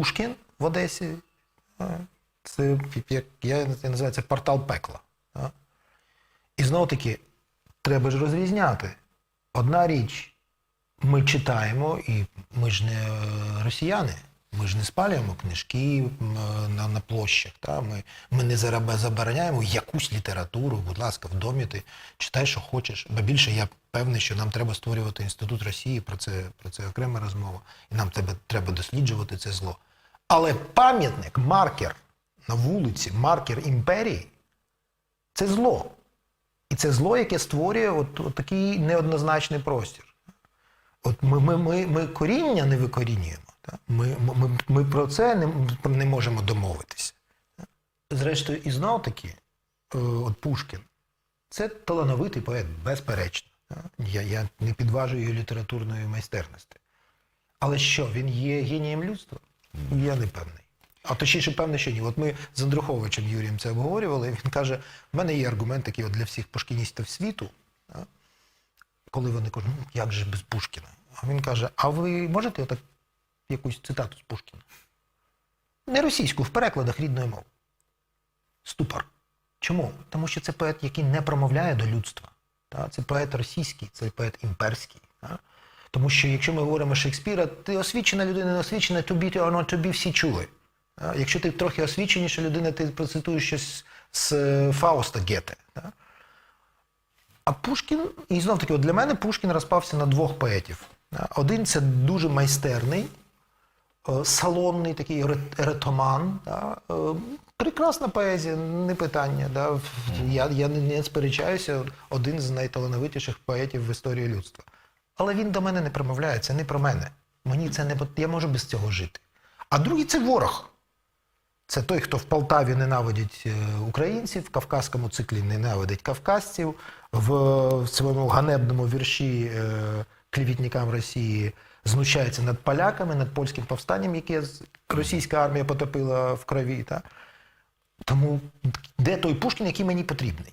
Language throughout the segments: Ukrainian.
Пушкін в Одесі. Це як я називаю портал пекла. І знову таки, треба ж розрізняти. Одна річ, ми читаємо, і ми ж не е, росіяни. Ми ж не спалюємо книжки е, на, на площах. Та? Ми, ми не забороняємо якусь літературу, будь ласка, в домі ти читай, що хочеш. Бо більше я певний, що нам треба створювати інститут Росії, про це, про це окрема розмова. І нам тебе, треба досліджувати це зло. Але пам'ятник, маркер на вулиці, маркер імперії це зло. І це зло, яке створює от, от такий неоднозначний простір. От ми, ми, ми, ми коріння не викорінюємо. Та? Ми, ми, ми про це не, не можемо домовитися. Зрештою, і знов таки, е, от Пушкін, це талановитий поет, безперечно. Я, я не підважую його літературної майстерності. Але що, він є генієм людства? Я не певний. А точніше, певне, що ні. От ми з Андруховичем Юрієм це обговорювали. Він каже: в мене є аргумент такий от для всіх пушкіністів світу, а, коли вони кажуть, ну як же без Пушкіна? А він каже: А ви можете отак якусь цитату з Пушкіна? Не російську, в перекладах рідної мови. Ступор. Чому? Тому що це поет, який не промовляє до людства. Це поет російський, це поет імперський. Тому що якщо ми говоримо Шекспіра, ти освічена людина, не освічена, or not to be, всі чули. Та? Якщо ти трохи освіченіша людина, ти процитуєш щось з е, Фауста Гете. Та? А Пушкін, і знов таки, от для мене Пушкін розпався на двох поетів. Один це дуже майстерний, е, салонний такий еретоман. Да? е, Прекрасна поезія, не питання. Да? Я, я не сперечаюся, один з найталановитіших поетів в історії людства. Але він до мене не промовляє, це не про мене. Мені це не я можу без цього жити. А другий це ворог. Це той, хто в Полтаві ненавидить е, українців, в кавказькому циклі ненавидить кавказців, в, своєму ганебному вірші е, клівітникам Росії знущається над поляками, над польським повстанням, яке російська армія потопила в крові. Та? Тому де той Пушкін, який мені потрібний?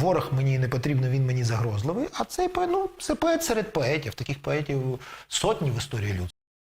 Ворог мені не потрібен, він мені загрозливий, а цей ну, це поет серед поетів. Таких поетів сотні в історії людства.